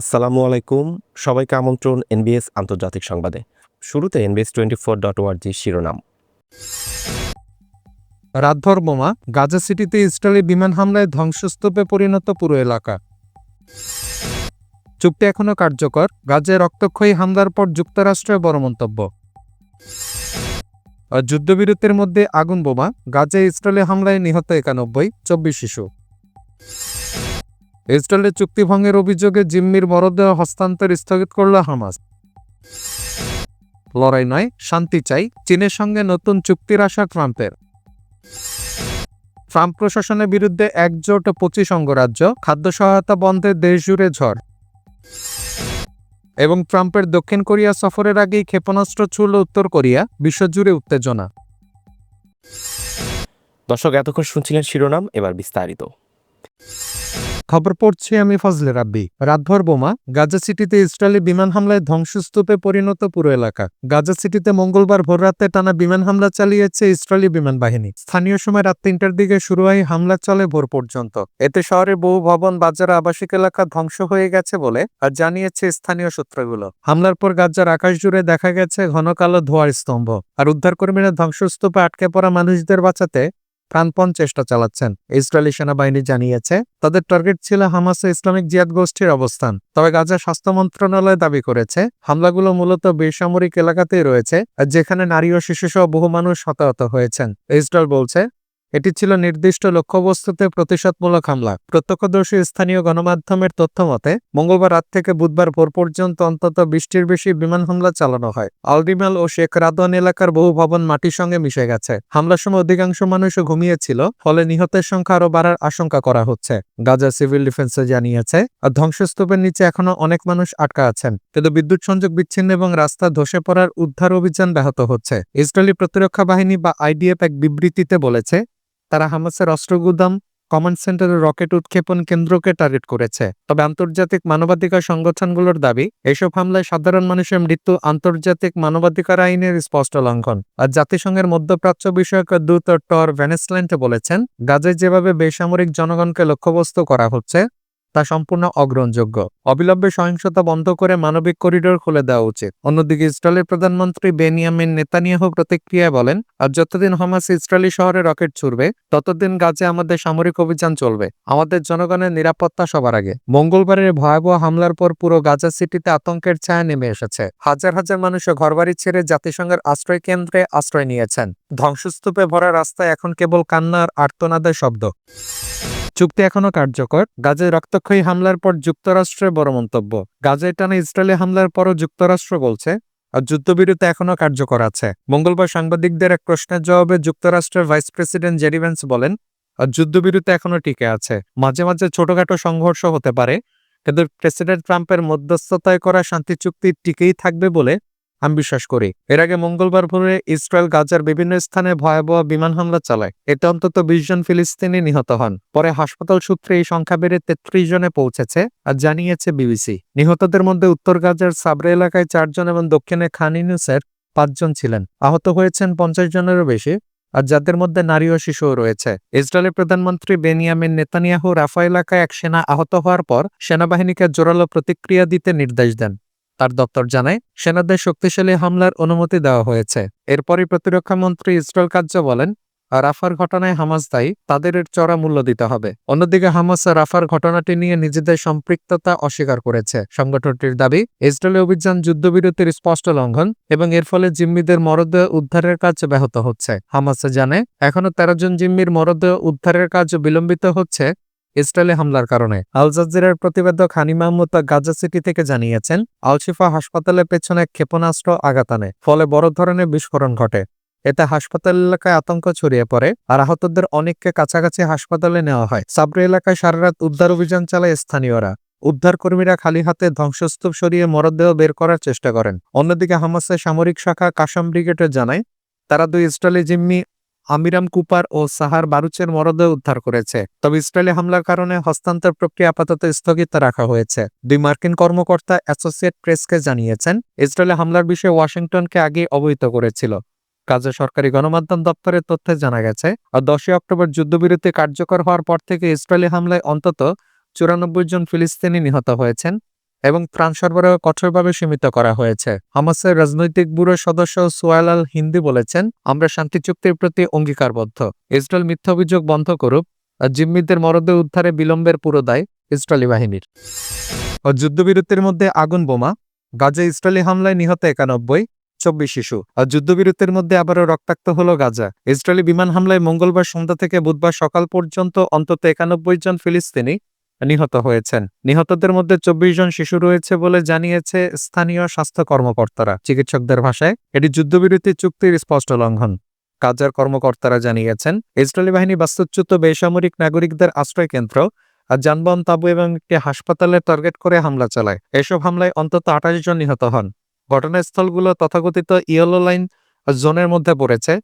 আসসালামু আলাইকুম। সবাইকে আমন্ত্রণ এনবিএস আন্তর্জাতিক সংবাদে। শুরুতে এনবিএস টোয়েন্টি ফোর ডট ওয়ার্জি শিরোনাম। রাতভর বোমা, গাজা সিটিতে ইসরায়েলি বিমান হামলায় ধ্বংসস্তূপে পরিণত পুরো এলাকা। চুক্তি এখনও কার্যকর, গাজায় রক্তক্ষয়ী হামলার পর যুক্তরাষ্ট্রের বড় মন্তব্য। যুদ্ধবিরতির মধ্যে আগুন বোমা, গাজায় ইসরায়েলি হামলায় নিহত একানব্বই, চব্বিশ শিশু। ইসরায়েলের চুক্তি ভঙ্গের অভিযোগে জিম্মির মরদেহ হস্তান্তর স্থগিত করল হামাস। লড়াই নয়, শান্তি চাই, চীনের সঙ্গে নতুন চুক্তির আশা ট্রাম্পের। ট্রাম্প প্রশাসনের বিরুদ্ধে একজোট পঁচিশ অঙ্গরাজ্য, খাদ্য সহায়তা বন্ধে দেশ জুড়ে ঝড়। এবং ট্রাম্পের দক্ষিণ কোরিয়া সফরের আগেই ক্ষেপণাস্ত্র ছুড়ল উত্তর কোরিয়া, বিশ্বজুড়ে উত্তেজনা। দর্শক, এতক্ষণ শুনছিলেন শিরোনাম, এবার বিস্তারিত। খবর পড়ছি আমি ফজলে রাব্বি। রাতভর বোমা, গাজা সিটিতে ইসরায়েলি বিমান হামলায় ধ্বংসস্তূপে পরিণত পুরো এলাকা। গাজা সিটিতে মঙ্গলবার ভোররাতে টানা বিমান হামলা চালিয়েছে ইসরায়েলি বিমান বাহিনী। স্থানীয় সময় রাত তিনটার দিকে শুরু হয় হামলা চলে ভোর পর্যন্ত। এতে শহরের বহু ভবন, বাজার, আবাসিক এলাকা ধ্বংস হয়ে গেছে বলে আর জানিয়েছে স্থানীয় সূত্রগুলো। হামলার পর গাজার আকাশ জুড়ে দেখা গেছে ঘন কালো ধোয়ার স্তম্ভ। আর উদ্ধারকর্মীরা ধ্বংসস্তূপে আটকে পড়া মানুষদের বাঁচাতে প্রাণপণ চেষ্টা চালাচ্ছেন। ইসরায়েলি সেনাবাহিনী জানিয়েছে, তাদের টার্গেট ছিল হামাসে ইসলামিক জিয়াদ গোষ্ঠীর অবস্থান। তবে গাজা স্বাস্থ্য মন্ত্রণালয় দাবি করেছে, হামলাগুলো মূলত বেসামরিক এলাকাতেই রয়েছে, যেখানে নারী ও শিশুসহ বহু মানুষ হতাহত হয়েছেন। ইসরায়েল বলছে এটি ছিল নির্দিষ্ট লক্ষ্যবস্তুতে প্রতিশোধমূলক হামলা। প্রত্যক্ষদর্শী স্থানীয় গণমাধ্যমের তথ্য মতে, মঙ্গলবার রাত থেকে বুধবার ভোর পর্যন্ত অন্তত বিশটির বেশি বিমান হামলা চালানো হয়। আলডিমাল ও শেখ রাদওয়ান এলাকার বহু ভবন মাটির সঙ্গে মিশে গেছে। হামলার সময় অধিকাংশ মানুষও ঘুমিয়েছিল, ফলে নিহতের সংখ্যা আরও বাড়ার আশঙ্কা করা হচ্ছে। গাজা সিভিল ডিফেন্সে জানিয়েছে, আর ধ্বংসস্তূপের নিচে এখনও অনেক মানুষ আটকা আছেন, কিন্তু বিদ্যুৎ সংযোগ বিচ্ছিন্ন এবং রাস্তা ধসে পড়ার উদ্ধার অভিযান ব্যাহত হচ্ছে। ইসরায়েলি প্রতিরক্ষা বাহিনী বা আইডিএফ এক বিবৃতিতে বলেছে তারা হামাসের অস্ত্রগুদাম কমান্ড সেন্টারের রকেট উৎক্ষেপণ কেন্দ্রকে টার্গেট করেছে। তবে আন্তর্জাতিক মানবাধিকার সংগঠনগুলোর দাবি, এসব হামলায় সাধারণ মানুষের মৃত্যু আন্তর্জাতিক মানবাধিকার আইনের স্পষ্ট লঙ্ঘন। আর জাতিসংঘের মধ্যপ্রাচ্য বিষয়ক দূত টর ভেনেসল্যান্ড বলেছেন গাজে যেভাবে বেসামরিক জনগণকে লক্ষ্যবস্তু করা হচ্ছে তা সম্পূর্ণ অগ্রহণযোগ্য। অবিলম্বে সহিংসতা বন্ধ করে মানবিক করিডোর খুলে দেওয়া উচিত। অন্যদিকে ইসরায়েলের প্রধানমন্ত্রী বেনিয়ামিন নেতানিয়াহু প্রতিক্রিয়ায় বলেন, আর যতদিন হামাস ইসরায়েলি শহরে রকেট ছুড়বে, ততদিন গাজে আমাদের সামরিক অভিযান চলবে। আমাদের জনগণের নিরাপত্তা সবার আগে। মঙ্গলবারের ভয়াবহ হামলার পর পুরো গাজা সিটিতে আতঙ্কের ছায়া নেমে এসেছে। হাজার হাজার মানুষও ঘরবাড়ি ছেড়ে জাতিসংঘের আশ্রয় কেন্দ্রে আশ্রয় নিয়েছেন। ধ্বংসস্তূপে ভরা রাস্তায় এখন কেবল কান্নার আর্তনাদের শব্দ। চুক্তি এখনও কার্যকর। গাজায় রক্তক্ষয়ী হামলার পর যুক্তরাষ্ট্রের বড় মন্তব্য। গাজায় টানা ইসরায়েলি হামলার পরও যুক্তরাষ্ট্র বলছে, আর যুদ্ধবিরতি এখনও কার্যকর আছে। মঙ্গলবার সাংবাদিকদের এক প্রশ্নের জবাবে যুক্তরাষ্ট্রের ভাইস প্রেসিডেন্ট জেরি ভ্যান্স বলেন, আর যুদ্ধবিরতি এখনও টিকে আছে। মাঝে মাঝে ছোটখাটো সংঘর্ষ হতে পারে, কিন্তু প্রেসিডেন্ট ট্রাম্পের মধ্যস্থতায় করা শান্তি চুক্তি টিকেই থাকবে বলে আমি বিশ্বাস করি। এর আগে মঙ্গলবার ভোরে ইসরায়েল গাজার বিভিন্ন স্থানে ভয়াবহ বিমান হামলা চালায়। এতে অন্তত বিশ জন ফিলিস্তিনি নিহত হন। পরে হাসপাতাল সূত্রে এই সংখ্যা বেড়ে তেত্রিশ জনে পৌঁছেছে আর জানিয়েছে বিবিসি। নিহতদের মধ্যে উত্তর গাজার সাবরে এলাকায় চারজন এবং দক্ষিণে খান ইউনুসের পাঁচজন ছিলেন। আহত হয়েছেন পঞ্চাশ জনেরও বেশি আর যাদের মধ্যে নারী ও শিশুও রয়েছে। ইসরায়েলের প্রধানমন্ত্রী বেনিয়ামিন নেতানিয়াহু রাফা এলাকায় এক সেনা আহত হওয়ার পর সেনাবাহিনীকে জোরালো প্রতিক্রিয়া দিতে নির্দেশ দেন। তার দপ্তর জানায়, সেনাদের শক্তিশালী হামলার অনুমতি দেওয়া হয়েছে। এরপরই প্রতিরক্ষা মন্ত্রী ইসরায়েল কার্য বলেন, রাফার ঘটনায় হামাস দায়ী, তাদের চড়া মূল্য দিতে হবে। অন্যদিকে হামাস রাফার ঘটনাটি নিয়ে নিজেদের সম্পৃক্ততা অস্বীকার করেছে। সংগঠনটির দাবি ইসরায়েলের অভিযান যুদ্ধবিরতির স্পষ্ট লঙ্ঘন এবং এর ফলে জিম্মিদের মরদেহ উদ্ধারের কাজ ব্যাহত হচ্ছে। হামাস জানে এখনও তেরো জন জিম্মির মরদেহ উদ্ধারের কাজ বিলম্বিত হচ্ছে ইসরায়েলি হামলার কারণে। আল জাজিরার প্রতিবেদক হানি মাহমুদ গাজা সিটি থেকে জানিয়েছেন, আলশিফা হাসপাতালের পেছনে ক্ষেপণাস্ত্র আঘাত আনে, ফলে বড় ধরনের বিস্ফোরণ ঘটে। এতে হাসপাতাল এলাকায় আতঙ্ক ছড়িয়ে পড়ে, আর আহতদের অনেককে কাছাকাছি হাসপাতালে নেওয়া হয়। সাবরে এলাকায় সারারাত উদ্ধার অভিযান চালায় স্থানীয়রা। উদ্ধারকর্মীরা খালি হাতে ধ্বংসস্তূপ সরিয়ে মরদেহ বের করার চেষ্টা করেন। অন্যদিকে হামাসের সামরিক শাখা কাসাম ব্রিগেডের জানায়, তারা দুই ইসরায়েলি জিম্মি আমিরাম কুপার ও সাহার বারুচের মরদেহ উদ্ধার করেছে, তবে ইসরায়েলি হামলার কারণে হস্তান্তর প্রক্রিয়া আপাতত স্থগিত রাখা হয়েছে। দুই মার্কিন কর্মকর্তা অ্যাসোসিয়েট প্রেসকে জানিয়েছেন, ইসরায়েলি হামলার বিষয়ে ওয়াশিংটনকে আগে অবহিত করেছিল। কাজে সরকারি গণমাধ্যম দপ্তরের তথ্যে জানা গেছে, আর দশই অক্টোবর যুদ্ধবিরতি কার্যকর হওয়ার পর থেকে ইসরায়েলি হামলায় অন্তত চুরানব্বই জন ফিলিস্তিনি নিহত হয়েছেন। এবং ত্রাণ সরবরাহ কঠোরভাবে সীমিত করা হয়েছে। হামাসের রাজনৈতিক ব্যুরোর সদস্য সোয়াল আল হিন্দি বলেছেন, আমরা শান্তি চুক্তির প্রতি অঙ্গীকারবদ্ধ। ইসরায়েল মিথ্যা অভিযোগ বন্ধ করুক জিম্মিদের মরদেহ উদ্ধারে বিলম্বের পুরো দায় ইসরায়েলি বাহিনীর। ও যুদ্ধবিরতির মধ্যে আগুন বোমা, গাজা ইসরায়েলি হামলায় নিহত একানব্বই, চব্বিশ শিশু। আর যুদ্ধবিরতির মধ্যে আবারও রক্তাক্ত হল গাজা। ইসরায়েলি বিমান হামলায় মঙ্গলবার সন্ধ্যা থেকে বুধবার সকাল পর্যন্ত অন্তত একানব্বই জন ফিলিস্তিনি নিহত হয়েছেন। নিহতদের মধ্যে চব্বিশ জন শিশু রয়েছে বলে জানিয়েছে স্থানীয় স্বাস্থ্য কর্মকর্তারা। চিকিৎসকদের ভাষায়, এটি যুদ্ধবিরতি চুক্তির স্পষ্ট লঙ্ঘন। কাজার কর্মকর্তারা জানিয়েছেন, ইসরায়েলি বাহিনী বাস্তুচ্যুত বেসামরিক নাগরিকদের আশ্রয় কেন্দ্র আর যানবাহন তাঁবু এবং একটি হাসপাতালে টার্গেট করে হামলা চালায়। এসব হামলায় অন্তত আঠাশ জন নিহত হন। ঘটনাস্থলগুলো তথাকথিত ইয়েলো লাইন জোনের মধ্যে পড়েছে।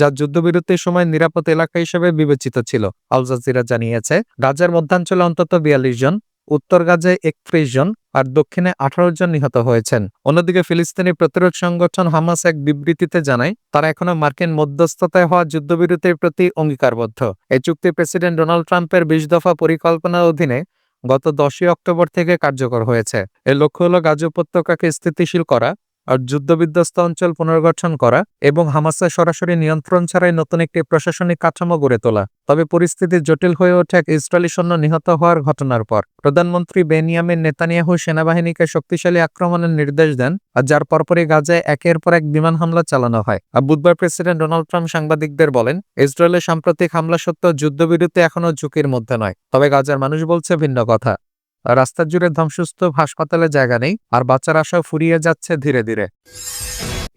যা যুদ্ধবিরতির সময় নিরাপদ এলাকা হিসেবে বিবেচিত ছিল, আল জাজিরা জানিয়েছে। গাজার মধ্যাঞ্চলে অন্তত বিয়াল্লিশ জন, উত্তর গাজায় একত্রিশ জন আর দক্ষিণে আঠারো জন নিহত হয়েছেন। অন্যদিকে ফিলিস্তিনি প্রতিরোধ সংগঠন হামাস এক বিবৃতিতে জানায়, তারা এখনও মার্কিন মধ্যস্থতায় হওয়া যুদ্ধবিরতির প্রতি অঙ্গীকারবদ্ধ। এই চুক্তি প্রেসিডেন্ট ডোনাল্ড ট্রাম্পের বিশ দফা পরিকল্পনার অধীনে গত দশই অক্টোবর থেকে কার্যকর হয়েছে। এর লক্ষ্য হল গাজা উপত্যকাকে স্থিতিশীল করা আর যুদ্ধবিধ্বস্ত অঞ্চল পুনর্গঠন করা এবং হামাসের সরাসরি নিয়ন্ত্রণ ছাড়াই নতুন একটি প্রশাসনিক কাঠামো গড়ে তোলা। তবে পরিস্থিতি জটিল হয়ে ওঠে এক ইসরায়েলি সৈন্য নিহত হওয়ার ঘটনার পর। প্রধানমন্ত্রী বেনিয়ামিন নেতানিয়াহু সেনাবাহিনীকে শক্তিশালী আক্রমণের নির্দেশ দেন আর যার পরপরই গাজায় একের পর এক বিমান হামলা চালানো হয়। আর বুধবার প্রেসিডেন্ট ডোনাল্ড ট্রাম্প সাংবাদিকদের বলেন, ইসরায়েলের সাম্প্রতিক হামলা সত্ত্বেও যুদ্ধবিরতি এখনও ঝুঁকির মধ্যে নয়। তবে গাজার মানুষ বলছে ভিন্ন কথা। রাস্তা জুড়ে ধ্বংসস্তূপ, হাসপাতালে জায়গা নেই, আর বাচ্চার আশাও ফুরিয়ে যাচ্ছে ধীরে ধীরে।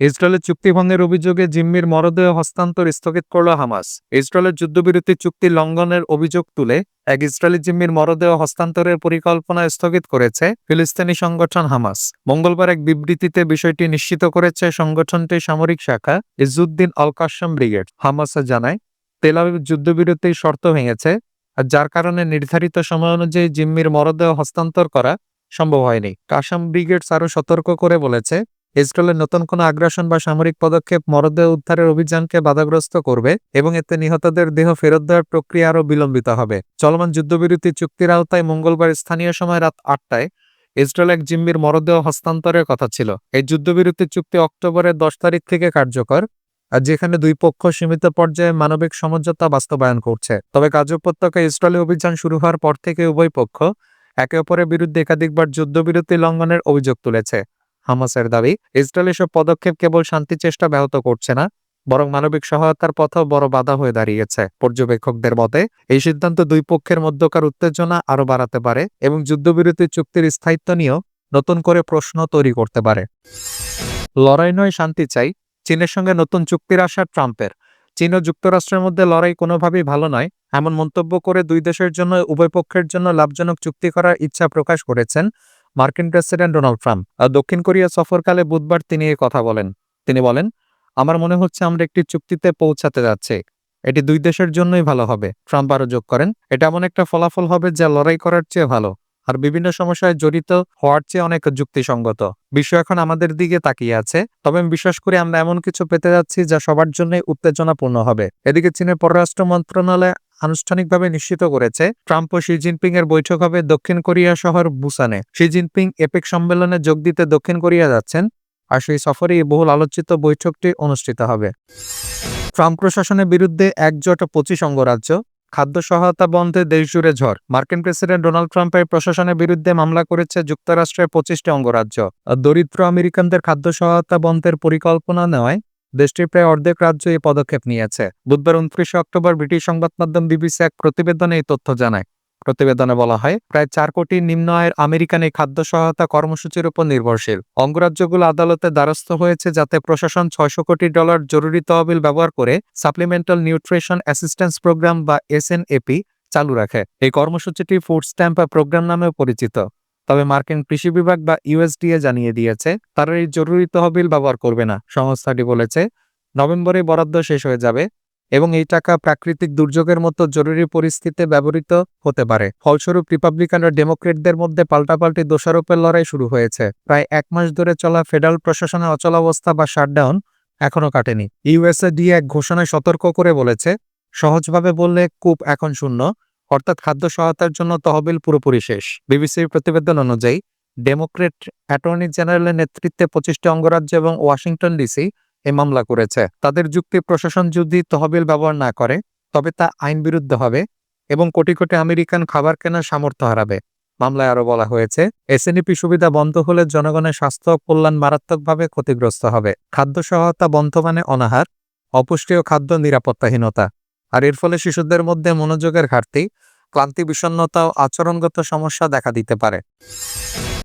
ইসরায়েলের চুক্তিভঙ্গের অভিযোগে জিম্মির মরদেহ হস্তান্তর স্থগিত করল হামাস। ইসরায়েলের যুদ্ধবিরতি চুক্তি লঙ্ঘনের অভিযোগ তুলে এক ইসরায়েলি জিম্মির মরদেহ হস্তান্তরের পরিকল্পনা স্থগিত করেছে ফিলিস্তিনি সংগঠন হামাস। মঙ্গলবার এক বিবৃতিতে বিষয়টি নিশ্চিত করেছে সংগঠনটির সামরিক শাখা ইজুদ্দিন আল কাসম ব্রিগেড। হামাস জানায় তেলাবিব যুদ্ধবিরতির শর্ত ভেঙেছে আর যার কারণে নির্ধারিত সময় অনুযায়ী জিম্মির মরদেহ হস্তান্তর করা সম্ভব হয়নি। কাসাম ব্রিগেডস আরও সতর্ক করে বলেছে, ইসরায়েলের নতুন কোনো আগ্রাসন বা সামরিক পদক্ষেপ মরদেহ উদ্ধারের অভিযানকে বাধাগ্রস্ত করবে এবং এতে নিহতদের দেহ ফেরত দেওয়ার প্রক্রিয়া আরও বিলম্বিত হবে। চলমান যুদ্ধবিরতি চুক্তির আওতায় মঙ্গলবার স্থানীয় সময় রাত আটটায় ইসরায়েল এক জিম্মির মরদেহ হস্তান্তরের কথা ছিল। এই যুদ্ধবিরতি চুক্তি অক্টোবরের দশ তারিখ থেকে কার্যকর। যেখানে দুই পক্ষ সীমিত পর্যায়ে মানবিক সমঝোতা বাস্তবায়ন করছে। তবে গাজ উপত্যকায় ইসরায়েলি অভিযান শুরু হওয়ার পর থেকে উভয় পক্ষ একে অপরের বিরুদ্ধে একাধিকবার যুদ্ধবিরতি লঙ্ঘনের অভিযোগ তুলেছে। হামাসের দাবি, ইসরায়েল এসব পদক্ষেপ কেবল শান্তি চেষ্টা ব্যাহত করছে না, বরং মানবিক সহায়তার পথেও বড় বাধা হয়ে দাঁড়িয়েছে। পর্যবেক্ষকদের মতে, এই সিদ্ধান্ত দুই পক্ষের মধ্যকার উত্তেজনা আরও বাড়াতে পারে এবং যুদ্ধবিরতি চুক্তির স্থায়িত্ব নিয়েও নতুন করে প্রশ্ন তৈরি করতে পারে। লড়াই নয়, শান্তি চাই চীনের সঙ্গে নতুন চুক্তির আশা ট্রাম্পের। চীন ও যুক্তরাষ্ট্রের মধ্যে লড়াই কোনোভাবেই ভালো নয়, এমন মন্তব্য করে দুই দেশের জন্য, উভয় পক্ষের জন্য লাভজনক চুক্তি করার ইচ্ছা প্রকাশ করেছেন মার্কিন প্রেসিডেন্ট ডোনাল্ড ট্রাম্প। দক্ষিণ কোরিয়া সফরকালে বুধবার তিনি এ কথা বলেন। তিনি বলেন, আমার মনে হচ্ছে আমরা একটি চুক্তিতে পৌঁছাতে যাচ্ছি। এটি দুই দেশের জন্যই ভালো হবে। ট্রাম্প আরও যোগ করেন, এটা এমন একটা ফলাফল হবে যা লড়াই করার চেয়ে ভালো। আর বিভিন্ন সমস্যায় জড়িত হওয়ার চেয়ে অনেক যুক্তিসঙ্গত। বিশ্ব এখন আমাদের দিকে তাকিয়ে আছে, তবে আমি বিশ্বাস করি আমরা এমন কিছু পেতে যাচ্ছি যা সবার জন্যই উত্তেজনাপূর্ণ হবে। এদিকে চীনের পররাষ্ট্র মন্ত্রণালয় আনুষ্ঠানিকভাবে নিশ্চিত করেছে, ট্রাম্প ও শি জিনপিং এর বৈঠক হবে দক্ষিণ কোরিয়া শহর বুসানে। শি জিনপিং এপেক সম্মেলনে যোগ দিতে দক্ষিণ কোরিয়া যাচ্ছেন, আর সেই সফরে বহুল আলোচিত বৈঠকটি অনুষ্ঠিত হবে। ট্রাম্প প্রশাসনের বিরুদ্ধে একজোট পঁচিশ অঙ্গরাজ্য খাদ্য সহায়তা বন্ধে দেশজুড়ে ঝড়। মার্কিন প্রেসিডেন্ট ডোনাল্ড ট্রাম্পের প্রশাসনের বিরুদ্ধে মামলা করেছে যুক্তরাষ্ট্রের পঁচিশটি অঙ্গরাজ্য। দরিদ্র আমেরিকানদের খাদ্য সহায়তা বন্ধের পরিকল্পনা নেওয়ায় দেশটির প্রায় অর্ধেক রাজ্য এই পদক্ষেপ নিয়েছে। বুধবার উনত্রিশে অক্টোবর ব্রিটিশ সংবাদ মাধ্যম বিবিসি এক প্রতিবেদনে এই তথ্য জানায়। প্রতিবেদনে বলা হয়, প্রায় চার কোটি নিম্ন আয়ের আমেরিকান এই খাদ্য সহায়তা কর্মসূচির উপর নির্ভরশীল। অঙ্গরাজ্যগুলো আদালতে দ্বারস্থ হয়েছে যাতে প্রশাসন ছয়শো কোটি ডলার জরুরি তহবিল ব্যবহার করে সাপ্লিমেন্টাল নিউট্রিশন অ্যাসিস্ট্যান্স প্রোগ্রাম বা এসএনএপি চালু রাখে। এই কর্মসূচিটি ফুড স্ট্যাম্প প্রোগ্রাম নামেও পরিচিত। তবে মার্কিন কৃষি বিভাগ বা ইউএসডিএ জানিয়ে দিয়েছে, তারা এই জরুরি তহবিল ব্যবহার করবে না। সংস্থাটি বলেছে, নভেম্বরে বরাদ্দ শেষ হয়ে যাবে। এবং এই টাকা প্রাকৃতিক দুর্যোগের মতো জরুরি পরিস্থিতিতে ব্যবহৃত হতে পারে। ফলস্বরূপ রিপাবলিকান ও ডেমোক্রেটদের মধ্যে পাল্টাপাল্টি দোষারোপের লড়াই শুরু হয়েছে। প্রায় এক মাস ধরে চলা ফেডারেল প্রশাসনের অচলাবস্থা বা শাটডাউন এখনও কাটেনি। ইউএসএডি এক ঘোষণায় সতর্ক করে বলেছে, সহজভাবে বললে কূপ এখন শূন্য, অর্থাৎ খাদ্য সহায়তার জন্য তহবিল পুরোপুরি শেষ। বিবিসির প্রতিবেদন অনুযায়ী ডেমোক্রেট অ্যাটর্নি জেনারেলের নেতৃত্বে পঁচিশটি অঙ্গরাজ্য এবং ওয়াশিংটন ডিসি এই মামলা করেছে। তাদের যুক্তি প্রশাসন যদি তহবিল ব্যবহার না করে, তবে তা আইন বিরুদ্ধ হবে এবং কোটি কোটি আমেরিকান খাবার কেনার সামর্থ্য হারাবে। মামলায় আরও বলা হয়েছে এসএনপি সুবিধা বন্ধ হলে জনগণের স্বাস্থ্য কল্যাণ মারাত্মকভাবে ক্ষতিগ্রস্ত হবে। খাদ্য সহায়তা বন্ধ মানে অনাহার অপুষ্টি ও খাদ্য নিরাপত্তাহীনতা। আর এর ফলে শিশুদের মধ্যে মনোযোগের ঘাটতি, ক্লান্তি, বিষণ্ণতা ও আচরণগত সমস্যা দেখা দিতে পারে।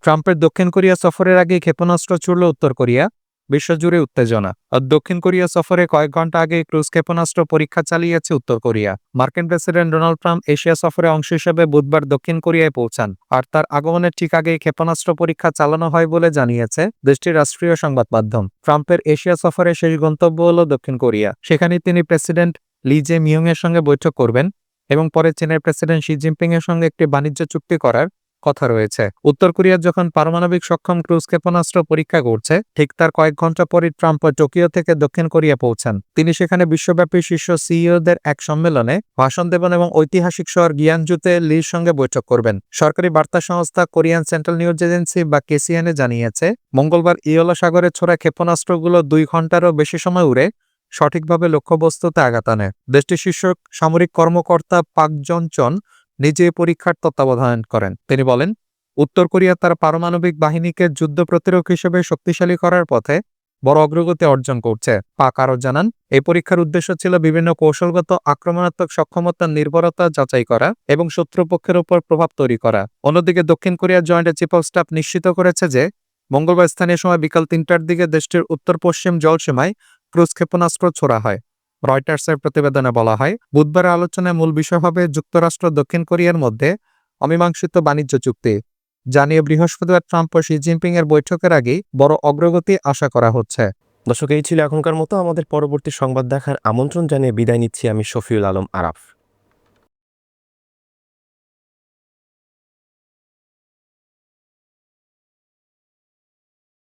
ট্রাম্পের দক্ষিণ কোরিয়া সফরের আগে ক্ষেপণাস্ত্র ছুড়ল উত্তর কোরিয়া। বিশ্বজুড়ে উত্তেজনা। আর দক্ষিণ কোরিয়া সফরে কয়েক ঘণ্টা আগে ক্রুজ ক্ষেপণাস্ত্র পরীক্ষা চালিয়েছে উত্তর কোরিয়া। মার্কিন প্রেসিডেন্ট ডোনাল্ড ট্রাম্প এশিয়া সফরে অংশ হিসেবে বুধবার দক্ষিণ কোরিয়ায় পৌঁছান আর তার আগমনের ঠিক আগে ক্ষেপণাস্ত্র পরীক্ষা চালানো হয় বলে জানিয়েছে দেশটির রাষ্ট্রীয় সংবাদ মাধ্যম। ট্রাম্পের এশিয়া সফরে শেষ গন্তব্য হল দক্ষিণ কোরিয়া। সেখানে তিনি প্রেসিডেন্ট লি জে মিয়ং এর সঙ্গে বৈঠক করবেন এবং পরে চীনের প্রেসিডেন্ট শি জিনপিং এর সঙ্গে একটি বাণিজ্য চুক্তি করার কথা রয়েছে। উত্তর কোরিয়া যখন পারমাণবিক সক্ষম ক্রুজ ক্ষেপণাস্ত্র পরীক্ষা করছে, ঠিক তার কয়েক ঘণ্টা পরই ট্রাম্প টোকিও থেকে দক্ষিণ কোরিয়া পৌঁছান। তিনি সেখানে বিশ্বব্যাপী শীর্ষ সিইওদের এক সম্মেলনে ভাষণ দেবেন এবং ঐতিহাসিক শহর গিয়ানজুতে লির সঙ্গে বৈঠক করবেন। সরকারি বার্তা সংস্থা কোরিয়ান সেন্ট্রাল নিউজ এজেন্সি বা কেসিএনএ জানিয়েছে, মঙ্গলবার ইয়োলা সাগরে ছোড়া ক্ষেপণাস্ত্রগুলো দুই ঘন্টারও বেশি সময় উড়ে সঠিকভাবে লক্ষ্যবস্তুতে আঘাত আনে। দেশটির শীর্ষ সামরিক কর্মকর্তা পাক জনচন নিজে পরীক্ষার তত্ত্বাবধান করেন। তিনি বলেন, উত্তর কোরিয়া তার পারমাণবিক বাহিনীকে যুদ্ধ প্রতিরোধ হিসেবে শক্তিশালী করার পথে বড় অগ্রগতি অর্জন করছে। পাক আরও জানান, এই পরীক্ষার উদ্দেশ্য ছিল বিভিন্ন কৌশলগত আক্রমণাত্মক সক্ষমতার নির্ভরতা যাচাই করা এবং শত্রুপক্ষের উপর প্রভাব তৈরি করা। অন্যদিকে দক্ষিণ কোরিয়ার জয়েন্ট চিফ অফ স্টাফ নিশ্চিত করেছে যে, মঙ্গলবার স্থানীয় সময় বিকাল তিনটার দিকে দেশটির উত্তর পশ্চিম জলসীমায় ক্রুজ ক্ষেপণাস্ত্র ছোড়া হয়। রয়টার্সের প্রতিবেদনে বলা হয়, বুধবার আলোচনায় মূল বিষয় হবে যুক্তরাষ্ট্র দক্ষিণ কোরিয়ার মধ্যে অমীমাংসিত বাণিজ্য চুক্তি। জানিয়ে বৃহস্পতিবার ট্রাম্প ও শি জিনপিং এর বৈঠকের আগেই বড় অগ্রগতি আশা করা হচ্ছে। দর্শক, এই ছিল এখনকার মতো। আমাদের পরবর্তী সংবাদ দেখার আমন্ত্রণ জানিয়ে বিদায় নিচ্ছি আমি শফিউল আলম আরাফ।